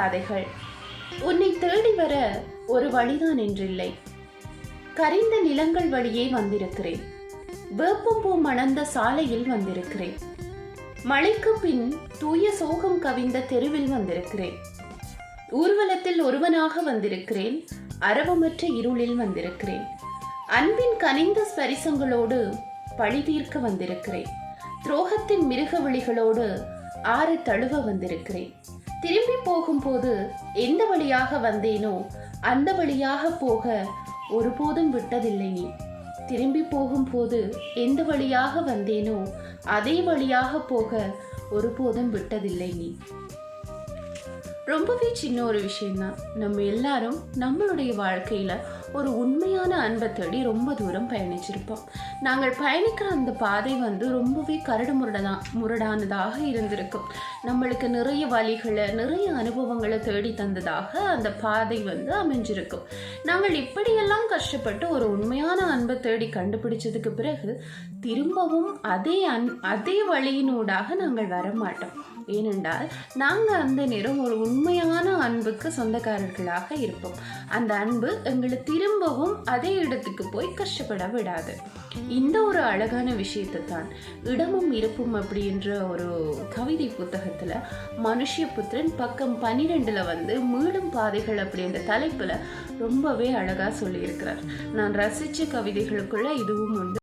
பாதைகள். உன்னை தேடி வர ஒரு வழிதான் என்றில்லை. கரிந்த நிலங்கள் வழியே வந்திருக்கிறேன். வேப்பம்பூ மணந்த சாலையில் வந்திருக்கிறேன். மழைக்கு பின் தூய சோகம் கவிந்த தெருவில் வந்திருக்கிறேன். ஊர்வலத்தில் ஒருவனாக வந்திருக்கிறேன். அரவமற்ற இருளில் வந்திருக்கிறேன். அன்பின் கனிந்த ஸ்பரிசங்களோடு பழி தீர்க்க வந்திருக்கிறேன். துரோகத்தின் மிருக விழிகளோடு ஆறு தழுவ வந்திருக்கிறேன். திரும்பி போகும்போது எந்த வழியாக வந்தேனோ அந்த வழியாக போக ஒருபோதும் விட்டதில்லை. நீ திரும்பி போகும்போது எந்த வழியாக வந்தேனோ அதே வழியாக போக ஒருபோதும் விட்டதில்லை. நீ ரொம்பவே சின்ன ஒரு விஷயம்தான். நம்ம எல்லாரும் நம்மளுடைய வாழ்க்கையில் ஒரு உண்மையான அன்பை தேடி ரொம்ப தூரம் பயணிச்சிருப்போம். நாங்கள் பயணிக்கிற அந்த பாதை வந்து ரொம்பவே கரடு முரடதா முரடானதாக இருந்திருக்கும். நம்மளுக்கு நிறைய வழிகளை நிறைய அனுபவங்களை தேடி தந்ததாக அந்த பாதை வந்து அமைஞ்சிருக்கும். நாங்கள் இப்படியெல்லாம் கஷ்டப்பட்டு ஒரு உண்மையான அன்பை தேடி கண்டுபிடிச்சதுக்கு பிறகு திரும்பவும் அதே அன் அதே வழியினூடாக நாங்கள் வர மாட்டோம் ஏனென்றால் நாங்கள் அந்த நேரம் ஒரு உண்மையான அன்புக்கு சொந்தக்காரர்களாக இருப்போம். அந்த அன்பு எங்களை திரும்பவும் அதே இடத்துக்கு போய் கஷ்டப்பட விடாது. இந்த ஒரு அழகான விஷயத்தை தான் இடமும் இருப்பும் அப்படின்ற ஒரு கவிதை புத்தகத்தில் மனுஷபுத்திரன் பக்கம் பன்னிரெண்டில் வந்து மீளும் பாதைகள் அப்படின்ற தலைப்பில் ரொம்பவே அழகாக சொல்லியிருக்கிறார். நான் ரசித்த கவிதைகளுக்குள்ள இதுவும் உண்டு.